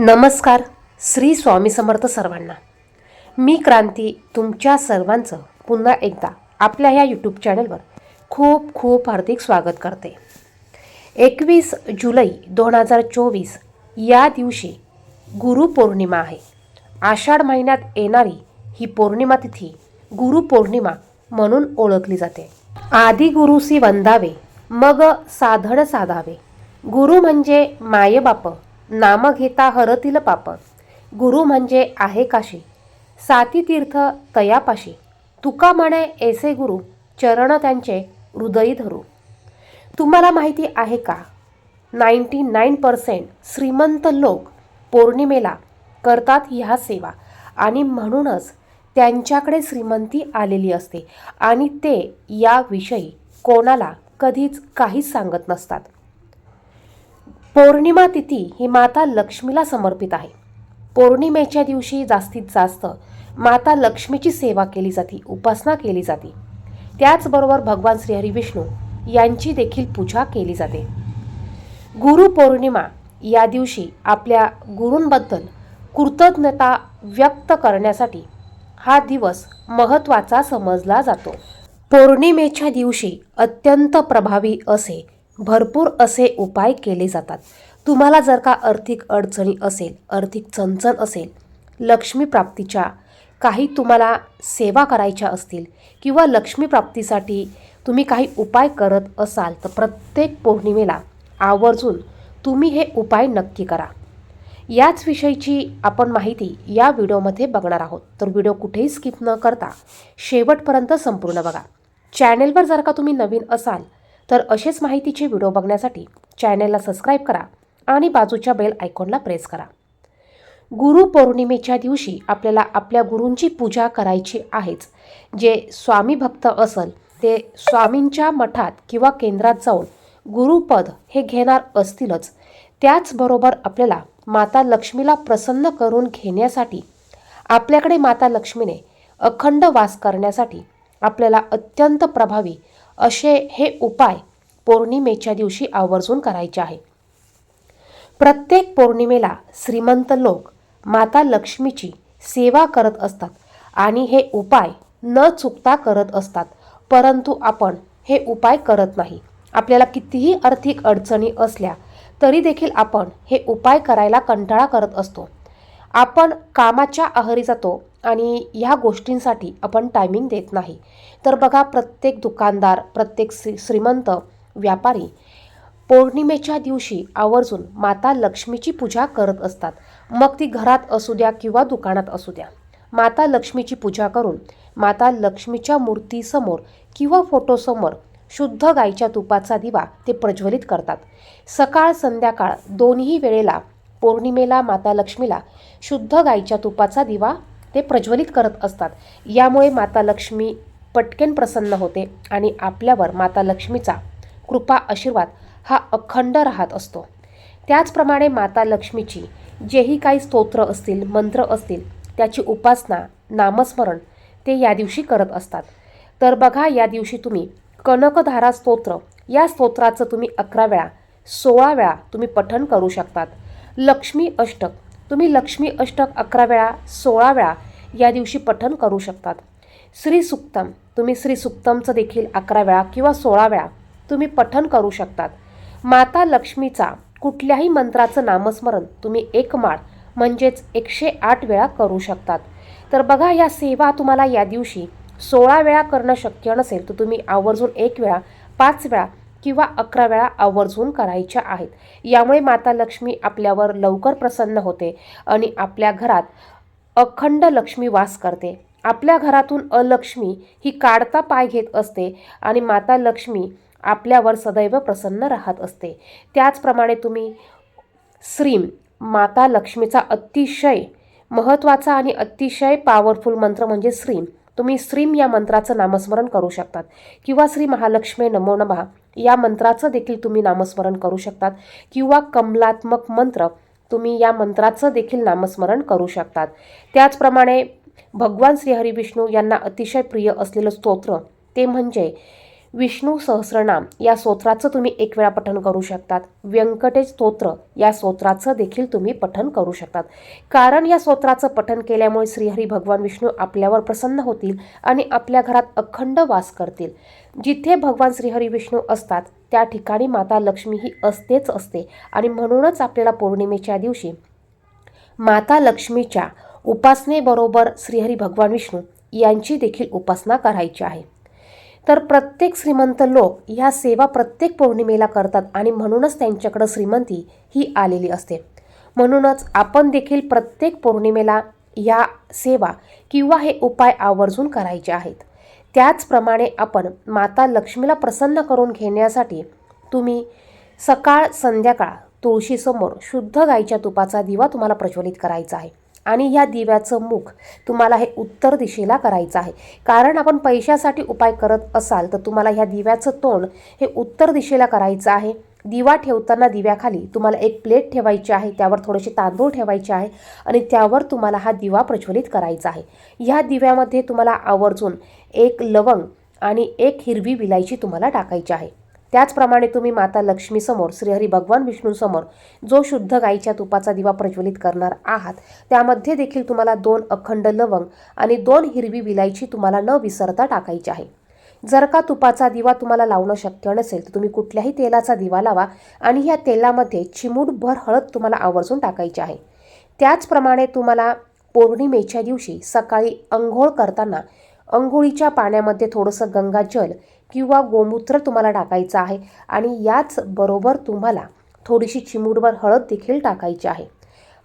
नमस्कार श्री स्वामी समर्थ सर्वांना. मी क्रांती तुमच्या सर्वांचं पुन्हा एकदा आपल्या ह्या यूट्यूब चॅनलवर खूप खूप हार्दिक स्वागत करते. एकवीस जुलै दोन हजार चोवीस या दिवशी गुरुपौर्णिमा आहे. आषाढ महिन्यात येणारी ही पौर्णिमा तिथी गुरुपौर्णिमा म्हणून ओळखली जाते. आधी गुरुसी वंदावे मग साधड साधावे. गुरु म्हणजे मायबाप. नाम घेता हरतील पाप. गुरु म्हणजे आहे काशी. साती तीर्थ तयापाशी. तुका म्हणे ऐसे गुरु चरण त्यांचे हृदयी धरू. तुम्हाला माहिती आहे का? नाईंटी नाईन पर्सेंट श्रीमंत लोक पौर्णिमेला करतात ह्या सेवा आणि म्हणूनच त्यांच्याकडे श्रीमंती आलेली असते आणि ते याविषयी कोणाला कधीच काहीच सांगत नसतात. पौर्णिमा तिथी ही माता लक्ष्मीला समर्पित आहे. पौर्णिमेच्या दिवशी जास्तीत जास्त माता लक्ष्मीची सेवा केली जाते उपासना केली जाते. त्याचबरोबर भगवान श्रीहरी विष्णू यांची देखील पूजा केली जाते. गुरुपौर्णिमा या दिवशी आपल्या गुरूंबद्दल कृतज्ञता व्यक्त करण्यासाठी हा दिवस महत्त्वाचा समजला जातो. पौर्णिमेच्या दिवशी अत्यंत प्रभावी असे भरपूर असे उपाय केले जातात. तुम्हाला जर का आर्थिक अडचणी असेल आर्थिक चणचण असेल लक्ष्मी प्राप्तीच्या काही तुम्हाला सेवा करायच्या असतील किंवा लक्ष्मी प्राप्तीसाठी तुम्ही काही उपाय करत असाल तर प्रत्येक पौर्णिमेला आवर्जून तुम्ही हे उपाय नक्की करा. याच विषयीची आपण माहिती या व्हिडिओमध्ये बघणार आहोत. तर व्हिडिओ कुठेही स्किप न करता शेवटपर्यंत संपूर्ण बघा. चॅनेलवर जर का तुम्ही नवीन असाल तर असेच माहितीचे व्हिडिओ बघण्यासाठी चॅनेलला सबस्क्राईब करा आणि बाजूच्या बेल आयकॉनला प्रेस करा. गुरुपौर्णिमेच्या दिवशी आपल्याला आपल्या गुरूंची पूजा करायची आहेच. जे स्वामी भक्त असल ते स्वामींच्या मठात किंवा केंद्रात जाऊन गुरुपद हे घेणार असतीलच. त्याचबरोबर आपल्याला माता लक्ष्मीला प्रसन्न करून घेण्यासाठी आपल्याकडे माता लक्ष्मीने अखंड वास करण्यासाठी आपल्याला अत्यंत प्रभावी असे हे उपाय पौर्णिमेच्या दिवशी आवर्जून करायचे आहे. प्रत्येक पौर्णिमेला श्रीमंत लोक माता लक्ष्मीची सेवा करत असतात आणि हे उपाय न चुकता करत असतात परंतु आपण हे उपाय करत नाही. आपल्याला कितीही आर्थिक अडचणी असल्या तरी देखील आपण हे उपाय करायला कंटाळा करत असतो. आपण कामाच्या आहारी जातो आणि ह्या गोष्टींसाठी आपण टायमिंग देत नाही. तर बघा प्रत्येक दुकानदार प्रत्येक श्री श्रीमंत व्यापारी पौर्णिमेच्या दिवशी आवर्जून माता लक्ष्मीची पूजा करत असतात. मग ती घरात असू द्या किंवा दुकानात असू द्या. माता लक्ष्मीची पूजा करून माता लक्ष्मीच्या मूर्तीसमोर किंवा फोटोसमोर शुद्ध गाईच्या तुपाचा दिवा ते प्रज्वलित करतात. सकाळ संध्याकाळ दोन्ही वेळेला पौर्णिमेला माता लक्ष्मीला शुद्ध गाईच्या तुपाचा दिवा ते प्रज्वलित करत असतात. यामुळे माता लक्ष्मी पटकेन प्रसन्न होते आणि आपल्यावर माता लक्ष्मीचा कृपा आशीर्वाद हा अखंड राहत असतो. त्याचप्रमाणे माता लक्ष्मीची जेही काही स्तोत्र असतील मंत्र असतील त्याची उपासना नामस्मरण ते या दिवशी करत असतात. तर बघा या दिवशी तुम्ही कनकधारा स्तोत्र या स्तोत्राचं तुम्ही अकरा वेळा सोळा वेळा तुम्ही पठण करू शकतात. लक्ष्मी अष्टक तुम्ही लक्ष्मी अष्टक अकरा वेळा सोळा वेळा या दिवशी पठण करू शकतात. श्री सुक्तम तुम्ही श्री सुक्तमचं देखील अकरा वेळा किंवा सोळा वेळा तुम्ही पठण करू शकतात. माता लक्ष्मीचा कुठल्याही मंत्राचं नामस्मरण तुम्ही एक माळ म्हणजेच एकशे आठ वेळा करू शकतात. तर बघा या सेवा तुम्हाला या दिवशी सोळा वेळा करणं शक्य नसेल तर तुम्ही आवर्जून एक वेळा पाच वेळा किंवा अकरा वेळा आवर्जून करायच्या आहेत. यामुळे माता लक्ष्मी आपल्यावर लवकर प्रसन्न होते आणि आपल्या घरात अखंड लक्ष्मी वास करते. आपल्या घरातून अलक्ष्मी ही काढता पाय घेत असते आणि माता लक्ष्मी आपल्यावर सदैव प्रसन्न राहत असते. त्याचप्रमाणे तुम्ही श्रीम माता लक्ष्मीचा अतिशय महत्त्वाचा आणि अतिशय पॉवरफुल मंत्र म्हणजे श्रीम. तुम्ही श्रीम या मंत्राचं नामस्मरण करू शकतात. किंवा श्री महालक्ष्मी नमो नमः या मंत्राचं देखील तुम्ही नामस्मरण करू शकतात. किंवा कमलात्मक मंत्र तुम्ही या मंत्राचं देखील नामस्मरण करू शकतात. त्याचप्रमाणे भगवान श्रीहरी विष्णू यांना अतिशय प्रिय असलेलं स्तोत्र ते म्हणजे विष्णू सहस्रनाम या स्तोत्राचं तुम्ही एक वेळा पठण करू शकतात. व्यंकटेश स्तोत्र या स्तोत्राचं देखील तुम्ही पठण करू शकतात. कारण या स्तोत्राचं पठण केल्यामुळे श्रीहरी भगवान विष्णू आपल्यावर प्रसन्न होतील आणि आपल्या घरात अखंड वास करतील. जिथे भगवान श्रीहरी विष्णू असतात त्या ठिकाणी माता लक्ष्मी ही असतेच असते आणि म्हणूनच आपल्याला पौर्णिमेच्या दिवशी माता लक्ष्मीच्या उपासनेबरोबर श्रीहरी भगवान विष्णू यांची देखील उपासना करायची आहे. तर प्रत्येक श्रीमंत लोक ह्या सेवा प्रत्येक पौर्णिमेला करतात आणि म्हणूनच त्यांच्याकडं श्रीमंती ही आलेली असते. म्हणूनच आपण देखील प्रत्येक पौर्णिमेला या सेवा किंवा हे उपाय आवर्जून करायचे आहेत. त्याचप्रमाणे आपण माता लक्ष्मीला प्रसन्न करून घेण्यासाठी तुम्ही सकाळ संध्याकाळ तुळशीसमोर शुद्ध गाईच्या तुपाचा दिवा तुम्हाला प्रज्वलित करायचा आहे. आणि ह्या दिव्याचं मुख तुम्हाला हे उत्तर दिशेला करायचं आहे. कारण आपण पैशासाठी उपाय करत असाल तर तुम्हाला ह्या दिव्याचं तोंड हे उत्तर दिशेला करायचं आहे. दिवा ठेवताना दिव्याखाली तुम्हाला एक प्लेट ठेवायची आहे त्यावर थोडेसे तांदूळ ठेवायचे आहे आणि त्यावर तुम्हाला हा दिवा प्रज्वलित करायचा आहे. ह्या दिव्यामध्ये तुम्हाला आवर्जून एक लवंग आणि एक हिरवी विलायची तुम्हाला टाकायची आहे. त्याचप्रमाणे तुम्ही माता लक्ष्मीसमोर श्रीहरी भगवान विष्णूसमोर जो शुद्ध गाईच्या तुपाचा दिवा प्रज्वलित करणार आहात त्यामध्ये देखील तुम्हाला दोन अखंड लवंग आणि दोन हिरवी विलायची तुम्हाला न विसरता टाकायची आहे. जर का तुपाचा दिवा तुम्हाला लावणं शक्य नसेल तर तुम्ही कुठल्याही तेलाचा दिवा लावा आणि ह्या तेलामध्ये चिमूटभर हळद तुम्हाला आवर्जून टाकायची आहे. त्याचप्रमाणे तुम्हाला पौर्णिमेच्या दिवशी सकाळी अंघोळ करताना अंघोळीच्या पाण्यामध्ये थोडंसं गंगाजल किंवा गोमूत्र तुम्हाला टाकायचं आहे आणि याचबरोबर तुम्हाला थोडीशी चिमूटभर हळद देखील टाकायची आहे.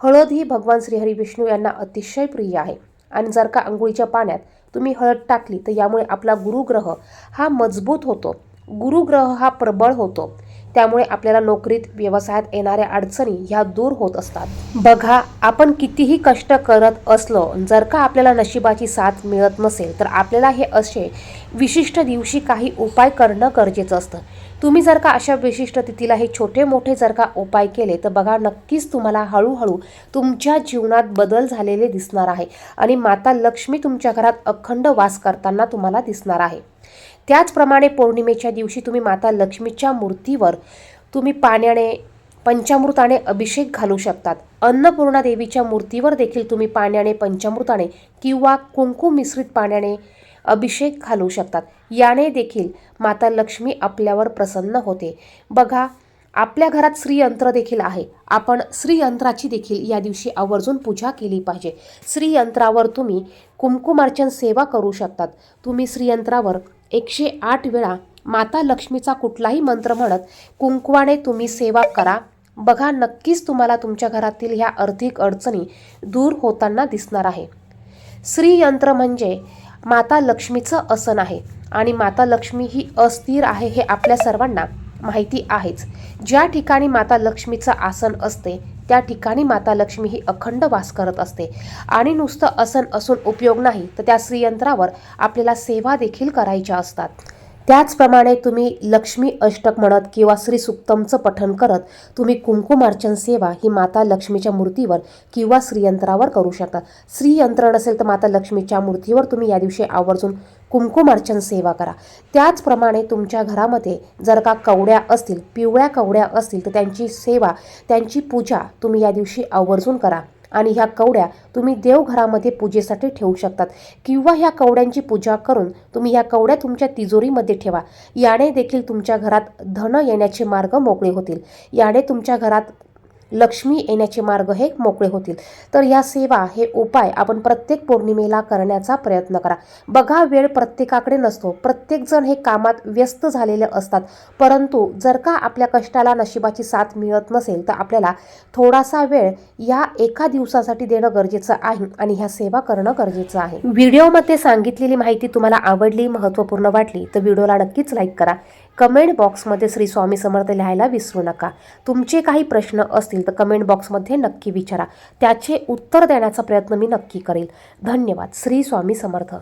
हळद ही भगवान श्रीहरी विष्णू यांना अतिशय प्रिय आहे आणि जर का अंघोळीच्या पाण्यात तुम्ही हळद टाकली तर यामुळे आपला गुरुग्रह हा मजबूत होतो. गुरुग्रह हा प्रबळ होतो. त्यामुळे आपल्याला नोकरीत व्यवसायात येणाऱ्या अडचणी ह्या दूर होत असतात. बघा आपण कितीही कष्ट करत असलो जर का आपल्याला नशिबाची साथ मिळत नसेल तर आपल्याला हे असे विशिष्ट दिवशी काही उपाय करणं गरजेचं असतं. तुम्ही जर का अशा विशिष्ट तिथीला हे छोटे मोठे जर का उपाय केले तर बघा नक्कीच तुम्हाला हळूहळू तुमच्या जीवनात बदल झालेले दिसणार आहे. आणि माता लक्ष्मी तुमच्या घरात अखंड वास करताना तुम्हाला दिसणार आहे. त्याचप्रमाणे पौर्णिमेच्या दिवशी तुम्ही माता लक्ष्मीच्या मूर्तीवर तुम्ही पाण्याने पंचामृताने अभिषेक घालू शकतात. अन्नपूर्णा देवीच्या मूर्तीवर देखील तुम्ही पाण्याने पंचामृताने किंवा कुंकू मिश्रित पाण्याने अभिषेक घालू शकतात. याने देखील माता लक्ष्मी आपल्यावर प्रसन्न होते. बघा आपल्या घरात श्रीयंत्र देखील आहे. आपण श्रीयंत्राची देखील या दिवशी आवर्जून पूजा केली पाहिजे. श्रीयंत्रावर तुम्ही कुमकुमार्चन सेवा करू शकतात. तुम्ही श्रीयंत्रावर एकशे आठ वेळा माता लक्ष्मीचा कुठलाही मंत्र म्हणत कुंकवाने तुम्ही सेवा करा. बघा नक्कीच तुम्हाला तुमच्या घरातील ह्या आर्थिक अडचणी दूर होताना दिसणार आहे. श्रीयंत्र म्हणजे माता लक्ष्मीचं आसन आहे आणि माता लक्ष्मी ही अस्थिर आहे हे आपल्या सर्वांना माहिती आहेच. ज्या ठिकाणी माता लक्ष्मीचं आसन असते त्या ठिकाणी माता लक्ष्मी ही अखंड वास करत असते. आणि नुसतं आसन असून उपयोग नाही तर त्या श्रीयंत्रावर आपल्याला सेवा देखील करायच्या असतात. त्याचप्रमाणे तुम्ही लक्ष्मी अष्टक म्हणत किंवा श्री सुक्तमचं पठण करत तुम्ही कुंकुमार्चन सेवा ही माता लक्ष्मीच्या मूर्तीवर किंवा श्रीयंत्रावर करू शकता. श्रीयंत्र नसेल तर माता लक्ष्मीच्या मूर्तीवर तुम्ही या दिवशी आवर्जून कुंकुमार्चन सेवा करा. त्याचप्रमाणे तुमच्या घरामध्ये जर का कवड्या असतील पिवळ्या कवड्या असतील तर त्यांची सेवा त्यांची पूजा तुम्ही या दिवशी आवर्जून करा. आणि ह्या कवड्या तुम्ही देवघरामध्ये पूजेसाठी ठेवू शकतात. किंवा ह्या कवड्यांची पूजा करून तुम्ही ह्या कवड्या तुमच्या तिजोरीमध्ये ठेवा. याने देखील तुमच्या घरात धन येण्याचे मार्ग मोकळे होतील. याने तुमच्या घरात लक्ष्मी येण्याचे मार्ग हे मोकळे होतील. तर या सेवा हे उपाय आपण प्रत्येक पौर्णिमेला करण्याचा प्रयत्न करा. बघा वेळ प्रत्येकाकडे नसतो. प्रत्येकजण हे कामात व्यस्त झालेले असतात. परंतु जर का आपल्या कष्टाला नशिबाची साथ मिळत नसेल तर आपल्याला थोडासा वेळ या एका दिवसासाठी देणं गरजेचं आहे आणि ह्या सेवा करणं गरजेचं आहे. व्हिडिओमध्ये सांगितलेली माहिती तुम्हाला आवडली महत्त्वपूर्ण वाटली तर व्हिडिओला नक्कीच लाईक करा. कमेंट बॉक्समध्ये श्री स्वामी समर्थ लिहायला विसरू नका. तुमचे काही प्रश्न असतील तर कमेंट बॉक्समध्ये नक्की विचारा. त्याचे उत्तर देण्याचा प्रयत्न मी नक्की करेल. धन्यवाद. श्री स्वामी समर्थ.